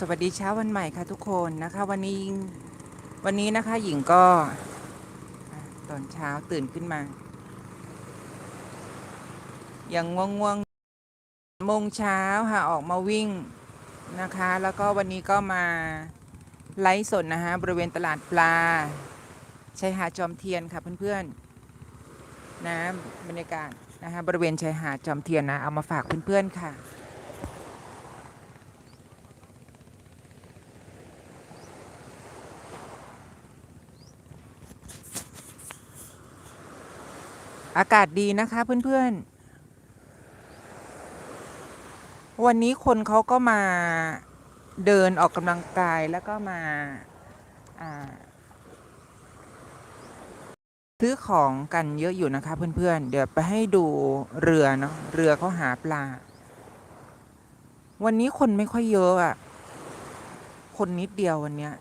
สวัสดีเช้าวันใหม่ค่ะทุกคนนะคะ วันนี้วันนี้นะคะหญิงก็ตอนเช้าตื่นขึ้นมายังง่วงง่วงๆโมงเช้าค่ะออกมาวิ่งนะคะ แล้วก็วันนี้ก็มาไลฟ์สดนะคะบริเวณตลาดปลาชายหาดจอมเทียนค่ะเพื่อนๆนะบรรยากาศนะคะบริเวณชายหาดจอมเทียนนะเอามาฝากเพื่อนๆค่ะ อากาศดีนะคะเพื่อนๆ วันนี้คนเขาก็มาเดินออกกำลังกายแล้วก็มาซื้อของกันเยอะอยู่นะคะ เพื่อนๆ เดี๋ยวไปให้ดูเรือเนาะเรือเขาหาปลา วันนี้คนไม่ค่อยเยอะอะ่ะคนนิดเดียววันเนี้ย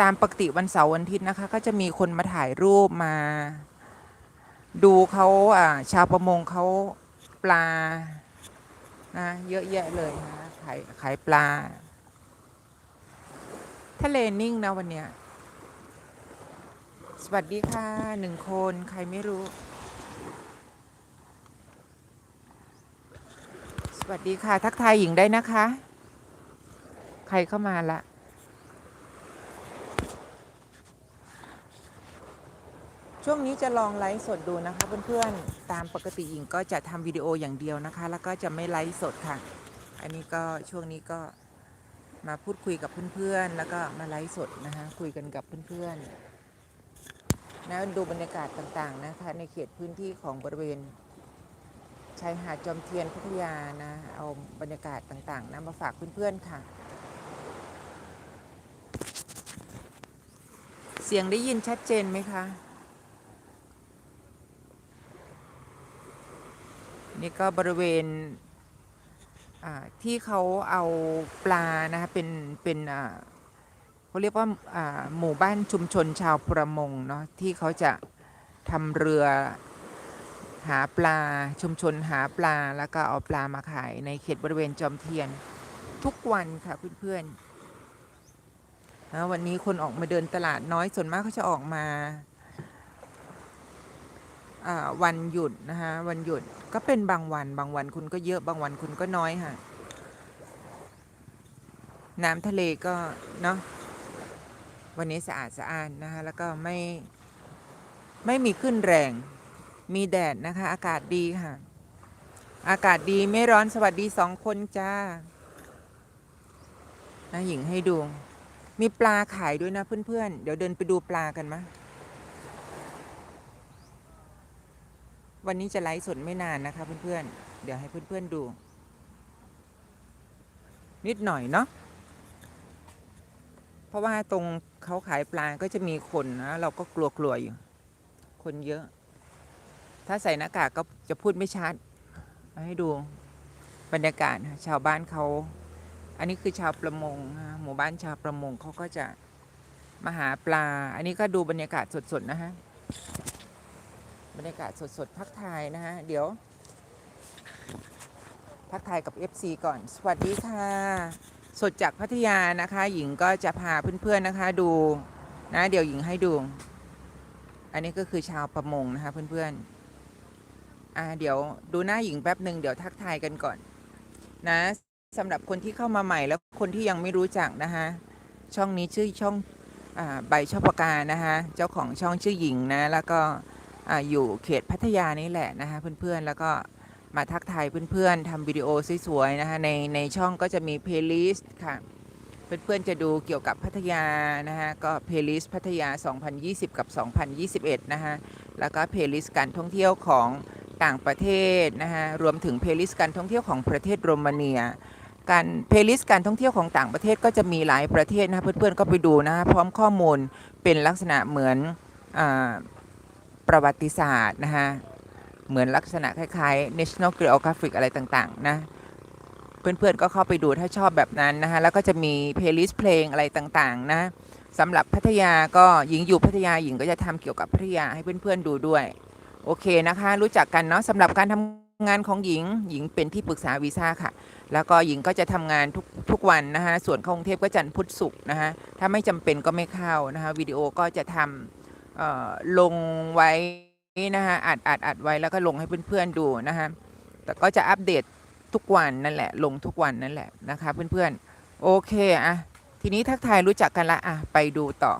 ตามปกติวันเสาร์วันอาทิตย์นะคะ ก็จะมีคนมาถ่ายรูปมา ดูเขาอ่าชาวประมงเขาปลานะเยอะแยะเลยนะขายขายปลา ทะเลนิ่งนะวันเนี้ยสวัสดีค่ะหนึ่งคนใครไม่รู้ สวัสดีค่ะ ทักทายหญิงได้นะคะ ใครเข้ามาละ ช่วงนี้จะลองไลฟ์สดดูนะคะเพื่อนๆ ตามปกติหญิงก็จะทำวิดีโออย่างเดียวนะคะ แล้วก็จะไม่ไลฟ์สดค่ะ อันนี้ก็ช่วงนี้ก็มาพูดคุยกับเพื่อนๆ แล้วก็มาไลฟ์สดนะคะคุยกันกับเพื่อนๆนะดูบรรยากาศต่างๆนะคะในเขตพื้นที่ของบริเวณชายหาดจอมเทียนพัทยานะเอาบรรยากาศต่างๆนะมาฝากเพื่อนๆค่ะ เสียงได้ยินชัดเจนไหมคะ นี่ก็บริเวณที่เขาเอาปลานะคะเป็นเป็นเขาเรียกว่าหมู่บ้านชุมชนชาวประมงเนาะที่เขาจะทำเรือหาปลาชุมชนหาปลาแล้วก็เอาปลามาขายในเขตบริเวณจอมเทียนทุกวันค่ะเพื่อนๆนะวันนี้คนออกมาเดินตลาดน้อยส่วนมากเขาจะออกมา วันหยุดนะคะวันหยุดก็เป็นบางวัน บางวันคุณก็เยอะบางวันคุณก็น้อยค่ะ น้ำทะเลก็เนาะวันนี้สะอาดสะอาดนะคะแล้วก็ไม่ไม่มีขึ้นแรง มีแดดนะคะ อากาศดีค่ะ อากาศดีไม่ร้อนสวัสดีสองคนจ้านะหญิงให้ดู มีปลาขายด้วยนะเพื่อนๆเดี๋ยวเดินไปดูปลากันมะ วันนี้จะไลฟ์สดไม่นานนะคะเพื่อนๆ เดี๋ยวให้เพื่อนๆดู นิดหน่อยเนาะ เพราะว่าตรงเขาขายปลาก็จะมีคนนะเราก็กลัวๆอยู่ คนเยอะ ถ้าใส่หน้ากากก็จะพูดไม่ชัดเอาให้ดูบรรยากาศนะชาวบ้านเขา อันนี้คือชาวประมง หมู่บ้านชาวประมงเขาก็จะมาหาปลา อันนี้ก็ดูบรรยากาศสดๆนะฮะ บรรยากาศสดๆทักทายนะฮะ เดี๋ยวทักทายกับ FC ก่อน สวัสดีค่ะ สดจากพัทยานะคะ หญิงก็จะพาเพื่อนๆนะคะ ดูนะ เดี๋ยวหญิงให้ดู อันนี้ก็คือชาวประมงนะคะ เพื่อนๆอ่าเดี๋ยวดูหน้าหญิงแป๊บหนึ่งเดี๋ยวทักทายกันก่อน นะสำหรับคนที่เข้ามาใหม่แล้วคนที่ยังไม่รู้จักนะคะ ช่องนี้ชื่อช่องอใบชอบปากกานะคะ เจ้าของช่องชื่อหญิงนะ แล้วก็ ออยู่เขตพัทยานี่แหละนะคะเพื่อนๆ แล้วก็มาทักทายเพื่อนๆทำวิดีโอสวยๆนะคะในในช่องก็จะมีเพลย์ลิสต์ค่ะ เพื่อนๆจะดูเกี่ยวกับพัทยานะคะก็เพลย์ลิสต์พัทยา 2020 กับ 2021 นะคะแล้วก็เพลย์ลิสต์การท่องเที่ยวของต่างประเทศนะคะรวมถึงเพลย์ลิสต์การท่องเที่ยวของประเทศโรมาเนียการเพลย์ลิสต์การท่องเที่ยวของต่างประเทศก็จะมีหลายประเทศนะะเพื่อนๆก็ไปดูนะะพร้อมข้อมูลเป็นลักษณะเหมือนอา ประวัติศาสตร์นะคะเหมือนลักษณะคล้ายๆ National Geographic อะไรต่างๆนะเพื่อนๆก็เข้าไปดูถ้าชอบแบบนั้นนะคะแล้วก็จะมีเพลย์ลิสต์เพลงอะไรต่างๆนะสำหรับพัทยาก็หญิงอยู่พัทยาหญิงก็จะทำเกี่ยวกับพัทยาให้เพื่อนๆดูด้วยโอเคนะคะ รู้จักกันเนาะสำหรับการทงานของหญิงหญิงเป็นที่ปรึกษาวีซ่าค่ะ แล้วก็หญิงก็จะทำงานทุกทุกวันนะคะส่วนเขากรุงเทพก็จันทร์พุธศุกร์นะคะถ้าไม่จำเป็นก็ไม่เข้านะคะวิดีโอก็จะทำ ลงไว้นะคะอัดอัดอัดไว้แล้วก็ลงให้เพื่อนๆดูนะคะแต่ก็จะอัปเดตทุกวันนั่นแหละ ลงทุกวันนั่นแหละนะคะเพื่อนๆโอเคอะทีนี้ทักทายรู้จักกันละอะไปดูต่อ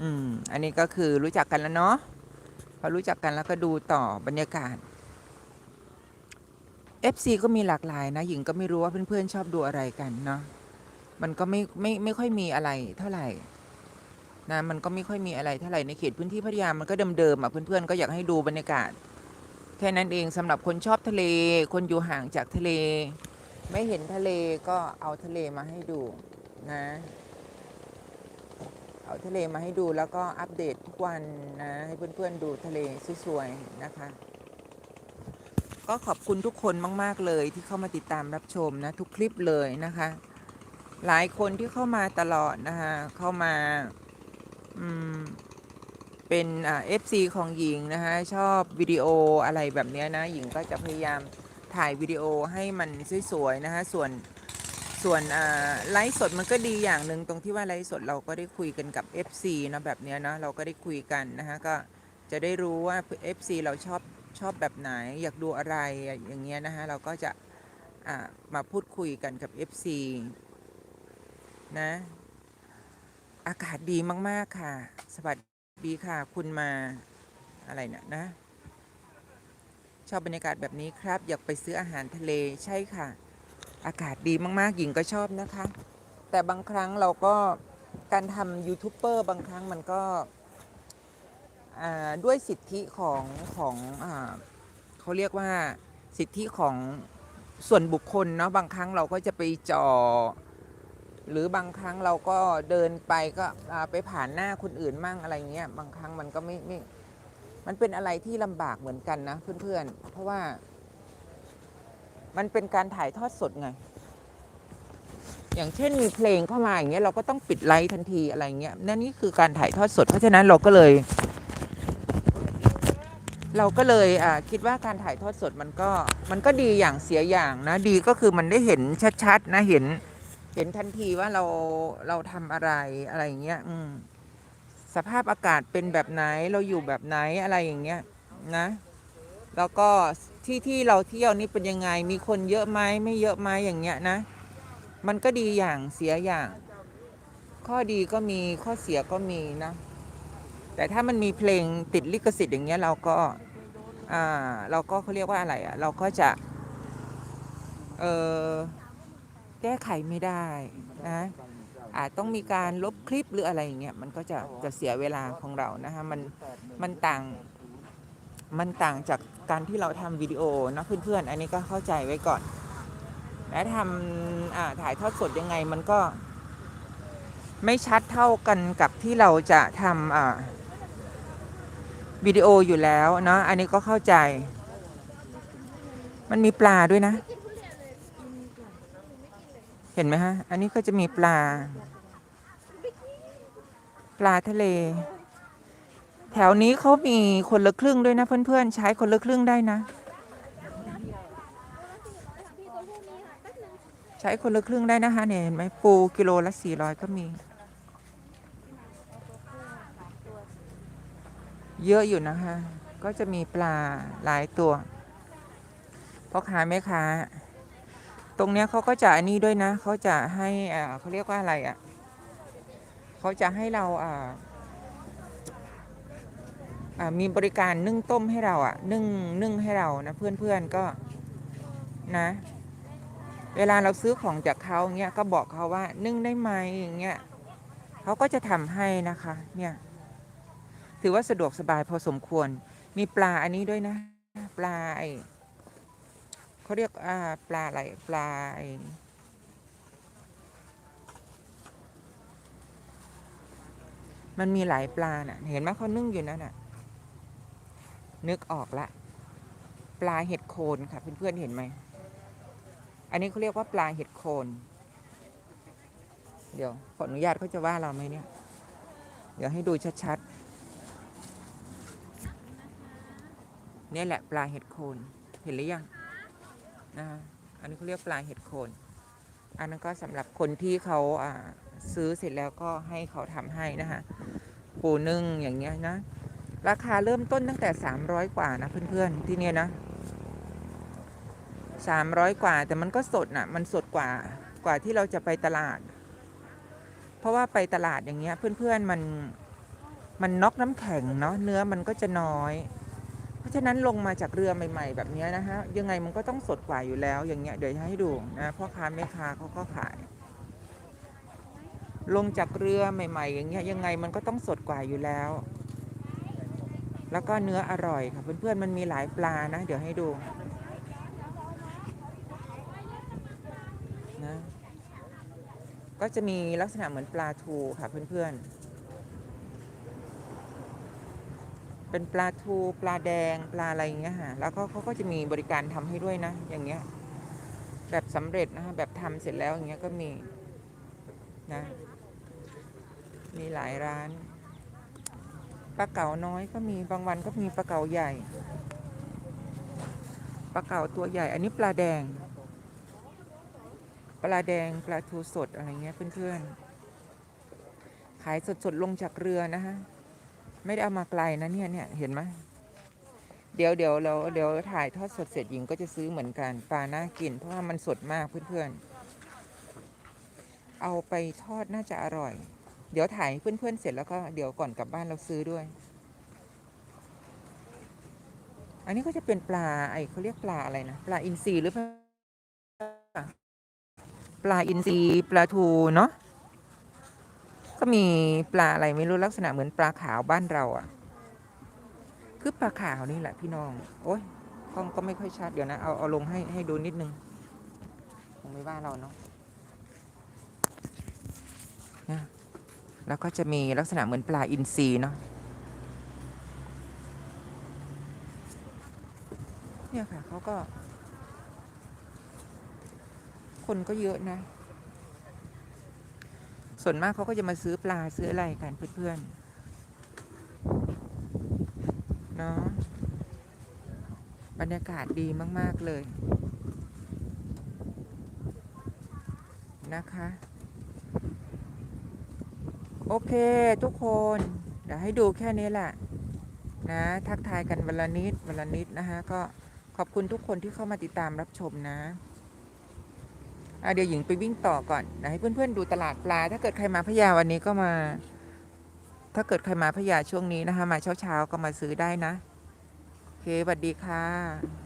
อืม อันนี้ก็คือรู้จักกันแล้วเนาะพอรู้จักกันแล้วก็ดูต่อบรรยากาศ FC ก็มีหลากหลายนะ หญิงก็ไม่รู้ว่าเพื่อนๆชอบดูอะไรกันเนาะ มันก็ไม่ไม่ไม่ค่อยมีอะไรเท่าไหร่นะมันก็ไม่ค่อยมีอะไรเท่าไหร่ในเขตพื้นที่พัทยามันก็เดิมๆอะเพื่อนๆก็อยากให้ดูบรรยากาศ แค่นั้นเองสำหรับคนชอบทะเล คนอยู่ห่างจากทะเล ไม่เห็นทะเลก็เอาทะเลมาให้ดูนะ เอาทะเลมาให้ดูแล้วก็อัปเดตทุกวันนะให้เพื่อนๆดูทะเลสวยๆนะคะก็ขอบคุณทุกคนมาก ๆ เลยที่เข้ามาติดตามรับชมนะ ทุกคลิปเลยนะคะ หลายคนที่เข้ามาตลอดนะคะเข้ามาอืมเป็นเอ่า FC ของหญิงนะคะชอบวิดีโออะไรแบบนี้นะหญิงก็จะพยายามถ่ายวิดีโอให้มันสวยๆนะคะส่วนส่วนไลฟ์สดมันก็ดีอย่างหนึ่งตรงที่ว่าไลฟ์สดเราก็ได้คุยกันกับ FC นะแบบนี้เนาะเราก็ได้คุยกันนะคะก็จะได้รู้ว่า FC เราชอบชอบแบบไหน อยากดูอะไรอย่างเงี้ยนะคะเราก็จะมาพูดคุยกันกับ FC นะ อากาศดีมาก ๆ ค่ะ สวัสดีค่ะ คุณมาอะไรเนี่ยนะ ชอบบรรยากาศแบบนี้ครับ อยากไปซื้ออาหารทะเลใช่ค่ะ อากาศดีมาก ๆ หญิงก็ชอบนะคะ แต่บางครั้งเราก็การทำยูทูบเบอร์บางครั้งมันก็ด้วยสิทธิของของอเขาเรียกว่าสิทธิของส่วนบุคคลเนาะบางครั้งเราก็จะไปจอ หรือบางครั้งเราก็เดินไปก็ไปผ่านหน้าคนอื่นมั่งอะไรเงี้ยบางครั้งมันก็ไม่ไม่มันเป็นอะไรที่ลำบากเหมือนกันนะเพื่อนๆ เพราะว่า มันเป็นการถ่ายทอดสดไง อย่างเช่นมีเพลงเข้ามาอย่างเงี้ยเราก็ต้องปิดไลฟ์ทันทีอะไรเงี้ยนั่นนี่คือการถ่ายทอดสด เพราะฉะนั้นเราก็เลย เราก็เลยคิดว่าการถ่ายทอดสดมันก็ มันก็ดีอย่างเสียอย่างนะ ดีก็คือมันได้เห็นชัดๆนะเห็น เห็นทันทีว่าเราเราทำอะไรอะไรอย่างเงี้ยอืมสภาพอากาศเป็นแบบไหนเราอยู่แบบไหนอะไรอย่างเงี้ยนะ แล้วก็ที่ที่เราเที่ยวนี่เป็นยังไง มีคนเยอะไหมไม่เยอะไหมอย่างเงี้ยนะ มันก็ดีอย่างเสียอย่าง ข้อดีก็มีข้อเสียก็มีนะ แต่ถ้ามันมีเพลงติดลิขสิทธิ์อย่างเงี้ยเราก็อ่าเราก็เขาเรียกว่าอะไรอะ เราก็จะ เออ ก้ไขไม่ได้นะอาจต้องมีการลบคลิปหรืออะไรอย่างเงี้ยมันก็จะจะเสียเวลาของเรานะคะมันมันต่างมันต่างจากการที่เราทำวิดีโอนะเพื่อนๆ อันนี้ก็เข้าใจไว้ก่อน และทำอ่าถ่ายทอดสดยังไงมันก็ ไม่ชัดเท่ากันกับที่เราจะทำอ่าวิดีโออยู่แล้วเนาะอันนี้ก็เข้าใจ มันมีปลาด้วยนะ เห็นไหมฮะ อันนี้ก็จะมีปลา ปลาทะเล แถวนี้เขามีคนละครึ่งด้วยนะเพื่อนๆ ใช้คนละครึ่งได้นะ ใช้คนละครึ่งได้นะคะเนี่ยเห็นไหมปูกิโลละสี่ร้อยก็มี เยอะอยู่นะคะ ก็จะมีปลาหลายตัวพ่อค้าแม่ค้า ตรงเนี้ยเขาก็จะอันนี้ด้วยนะเขาจะให้อ่าเขาเรียกว่าอะไรอะเขาจะให้เราอ่ามีบริการนึ่งต้มให้เราอะนึ่งนึ่งให้เรานะเพื่อนๆก็นะ เวลาเราซื้อของจากเขาเงี้ยก็บอกเขาว่านึ่งได้ไหมอย่างเงี้ยเขาก็จะทำให้นะคะเนี่ยถือว่าสะดวกสบายพอสมควรมีปลาอันนี้ด้วยนะ ปลาไอ เขาเรียกอ่าปลาอะไรปลามันมีหลายปลาน่ะ เห็นไหมเขานึ่งอยู่นั่นน่ะ นึกออกละ ปลาเห็ดโคนค่ะเพื่อนๆเห็นไหม อันนี้เขาเรียกว่าปลาเห็ดโคน เดี๋ยวขออนุญาตเขาจะว่าเราไหมเนี่ย เดี๋ยวให้ดูชัดๆนี่ยแหละปลาเห็ดโคน เห็นหรือยัง นะอันนี้เขาเรียกปลาเห็ดโคน อันนั้นก็สำหรับคนที่เขาซื้อเสร็จแล้วก็ให้เขาทำให้นะคะปูนึ่งอย่างเงี้ยนะ ราคาเริ่มต้นตั้งแต่ 300 กว่านะเพื่อนๆที่เนี่ยนะ300 กว่าแต่มันก็สดนะ่ะมันสดกว่ากว่าที่เราจะไปตลาด เพราะว่าไปตลาดอย่างเงี้ยเพื่อนๆมันมันน็อกน้ำแข็งเนาะเนื้อมันก็จะน้อย ราะฉะนั้นลงมาจากเรือใหม่ ๆ แบบนี้นะฮะยังไงมันก็ต้องสดกว่าอยู่แล้วอย่างเงี้ยเดี๋ยวให้ดูนะพ่อค้าแม่ค้าเขาก็ขาย ลงจากเรือใหม่ ๆ อย่างเงี้ยยังไงมันก็ต้องสดกว่าอยู่แล้ว แล้วก็เนื้ออร่อยค่ะเพื่อนๆมันมีหลายปลานะ เดี๋ยวให้ดูนะก็จะมีลักษณะเหมือนปลาทูค่ะเพื่อนๆ เป็นปลาทูปลาแดงปลาอะไรอย่างเงี้ยค่ะแล้วก็เขาก็จะมีบริการทำให้ด้วยนะ อย่างเงี้ย แบบสำเร็จนะคะแบบทำเสร็จแล้วอย่างเงี้ยก็มีนะมีหลายร้านปลาเก๋าน้อยก็มีบางวันก็มีปลาเก๋าใหญ่ปลาเก๋าตัวใหญ่ อันนี้ปลาแดง ปลาแดงปลาทูสดอะไรเงี้ยเพื่อนๆขายสดๆลงจากเรือนะฮะ ไม่ได้เอามาไกลนะเนี่ยเนี่ยเห็นไหมเดี๋ยวเดี๋ยวเราเดี๋ยวถ่ายทอดสดเสร็จหญิงก็จะซื้อเหมือนกันปลาน่ากิน เพราะว่ามันสดมากเพื่อนๆ เอาไปทอดน่าจะอร่อย เดี๋ยวถ่ายเพื่อนๆเสร็จแล้วก็เดี๋ยวก่อนกลับบ้านเราซื้อด้วย อันนี้ก็จะเป็นปลาไอเขาเรียกปลาอะไรนะปลาอินทรีหรือเปล่าปลาอินทรีปลาทูเนาะ ก็มีปลาอะไรไม่รู้ลักษณะเหมือนปลาขาวบ้านเราอะ่ะ คือปลาขาวนี่แหละพี่น้อง โอ้ยกล้องก็ไม่ค่อยชัดเดี๋ยวนะ เอาเอาลงให้ให้ดูนิดนึงคงไม่ว่าเราเนาะนี่ยแล้วก็จะมีลักษณะเหมือนปลาอินทรีเนาะเนี่ยค่ะเขาก็ คนก็เยอะนะ ส่วนมากเขาก็จะมาซื้อปลาซื้ออะไรกันเพื่อนๆเนาะบรรยากาศดีมาก ๆ เลย นะคะ โอเคทุกคน เดี๋ยวให้ดูแค่นี้แหละนะ ทักทายกันวันละนิดวันละนิดนะคะ ก็ขอบคุณทุกคนที่เข้ามาติดตามรับชมนะอะ เดี๋ยวหญิงไปวิ่งต่อก่อนนะให้เพื่อนๆดูตลาดปลา ถ้าเกิดใครมาพะยาวันนี้ก็มา ถ้าเกิดใครมาพะยาช่วงนี้นะคะ มาเช้าๆก็มาซื้อได้นะ โอเคสวัสดีค่ะ